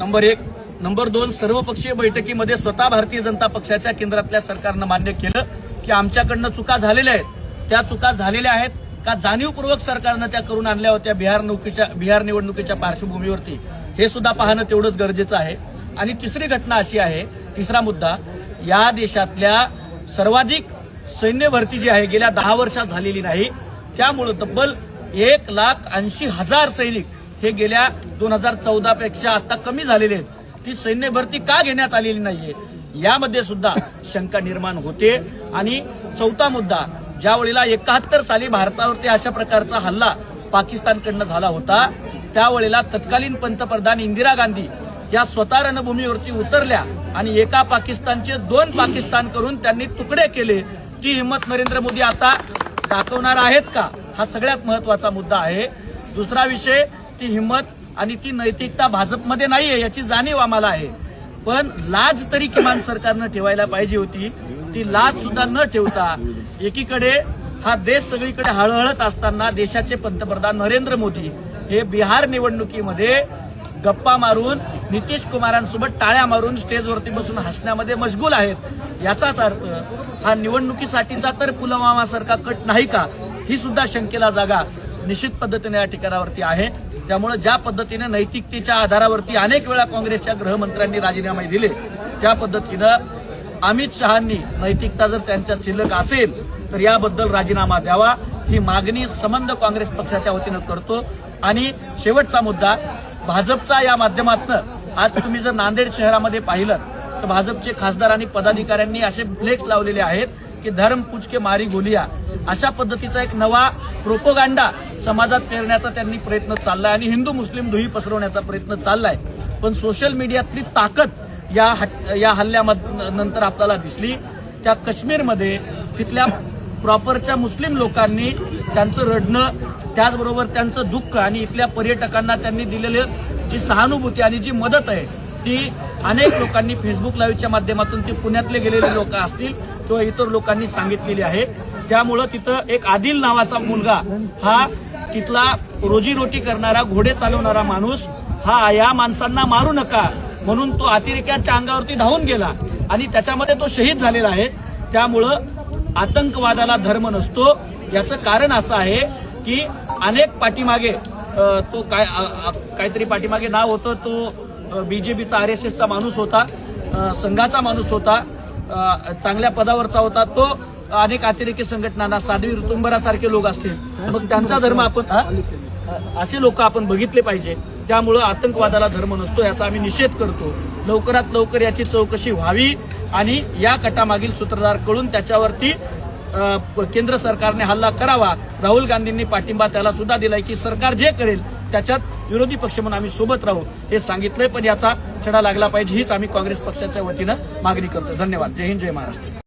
Number एक. Number दोन सर्वपक्षीय बैठकीमध्ये स्वतः भारतीय जनता पक्षाच्या केंद्रातल्या सरकारनं मान्य केलं की आमच्याकडनं चुका झालेल्या आहेत. त्या चुका झालेल्या आहेत का जाणीवपूर्वक सरकारनं त्या करून आणल्या होत्या बिहार बिहार निवडणुकीच्या पार्श्वभूमीवरती? हे सुद्धा पाहणं तेवढंच गरजेचं आहे. आणि तिसरी घटना अशी आहे तिसरा मुद्दा या देशातल्या सर्वाधिक सैन्य भरती जी आहे गेल्या दहा वर्षात झालेली नाही. त्यामुळं तब्बल एक लाख ऐंशी हजार सैनिक हे गेल्या दोन हजार चौदा पेक्षा आता कमी झालेले आहेत. ती सैन्य भरती का घेण्यात आलेली नाहीये? यामध्ये सुद्धा शंका निर्माण होते. आणि चौथा मुद्दा ज्या वेळेला एकाहत्तर साली भारतावरती अशा प्रकारचा हल्ला पाकिस्तानकडनं झाला होता त्यावेळेला तत्कालीन पंतप्रधान इंदिरा गांधी या स्वतः रणभूमीवरती उतरल्या आणि एका पाकिस्तानचे दोन पाकिस्तान करून त्यांनी तुकडे केले. ती हिंमत नरेंद्र मोदी आता दाखवणार आहेत का? हा सगळ्यात महत्त्वाचा मुद्दा आहे. दुसरा विषय ती हिंमत आणि ती नैतिकता भाजपमध्ये नाहीये याची जाणीव आम्हाला आहे. पण लाज तरी किमान सरकारनं ठेवायला पाहिजे होती. ती लाज सुद्धा न ठेवता एकीकडे हा देश सगळीकडे हळहळत असताना देशाचे पंतप्रधान नरेंद्र मोदी हे बिहार निवडणुकीमध्ये गप्पा मारून नितीश कुमारांसोबत टाळ्या मारून स्टेजवरती बसून हसण्यामध्ये मशगूल आहेत. याचाच अर्थ हा निवडणुकीसाठीचा तर पुलवामा सारखा कट नाही का? ही सुद्धा शंकेला जागा. निश्चित पद्धतीने या ठिकाणावरती आहे. त्यामुळे ज्या पद्धतीने नैतिकतेच्या आधारावरती अनेक वेळा काँग्रेसच्या गृहमंत्र्यांनी राजीनामे दिले त्या पद्धतीनं अमित शहानी नैतिकता जर त्यांच्यात शिल्लक असेल तर याबद्दल राजीनामा द्यावा. ही मागणी संबंध काँग्रेस पक्षाच्या वतीनं करतो. आणि शेवटचा मुद्दा भाजपचा या माध्यमातून आज तुम्ही जर नांदेड शहरामध्ये पाहिलं तर भाजपचे खासदार आणि पदाधिकाऱ्यांनी असे फ्लेक्स लावलेले आहेत की धर्म पुचके मारी गोलिया. अशा पद्धतीचा एक नवा प्रोपोगांडा समाजात पेरण्याचा त्यांनी प्रयत्न चाललाय आणि हिंदू मुस्लिम दुही पसरवण्याचा प्रयत्न चाललाय. पण सोशल मीडियातली ताकद या या हल्ल्यानंतर आपल्याला दिसली. त्या काश्मीरमध्ये तिथल्या प्रॉपरच्या मुस्लिम लोकांनी त्यांचं रडणं त्याचबरोबर त्यांचं दुःख आणि इथल्या पर्यटकांना त्यांनी दिलेली जी सहानुभूती आणि जी मदत आहे ती अनेक लोकांनी फेसबुक लाईव्हच्या माध्यमातून ती पुण्यातले गेलेले लोक असतील किंवा इतर लोकांनी सांगितलेली आहे. त्यामुळं तिथं एक आदिल नावाचा मुलगा हा तिथला रोजीरोटी करणारा घोडे चालवणारा माणूस हा या माणसांना मारू नका म्हणून तो अतिरेक्याच्या अंगावरती धावून गेला आणि त्याच्यामध्ये तो शहीद झालेला आहे. त्यामुळं आतंकवादाला धर्म नसतो. याचं कारण असं आहे की अनेक पाठीमागे तो काय काहीतरी पाठीमागे नाव होतं तो बीजेपीचा आर एस एसचा माणूस होता संघाचा माणूस होता चांगल्या पदावरचा होता तो अनेक अतिरेकी संघटनांना साध्वी ऋतुंबरासारखे लोक असतील. मग त्यांचा धर्म आपण हा? असे लोक आपण बघितले पाहिजे. त्यामुळं आतंकवादाला धर्म नसतो याचा आम्ही निषेध करतो. लवकरात लवकर याची चौकशी व्हावी आणि या कटामागील सूत्रधार कळून त्याच्यावरती केंद्र सरकारने हल्ला करावा. राहुल गांधींनी पाठिंबा त्याला सुद्धा दिलाय की सरकार जे करेल त्याच्यात विरोधी पक्ष म्हणून आम्ही सोबत राहू हे सांगितलंय. पण याचा छडा लागला पाहिजे हीच आम्ही काँग्रेस पक्षाच्या वतीनं मागणी करतो. धन्यवाद. जय हिंद जय महाराष्ट्र.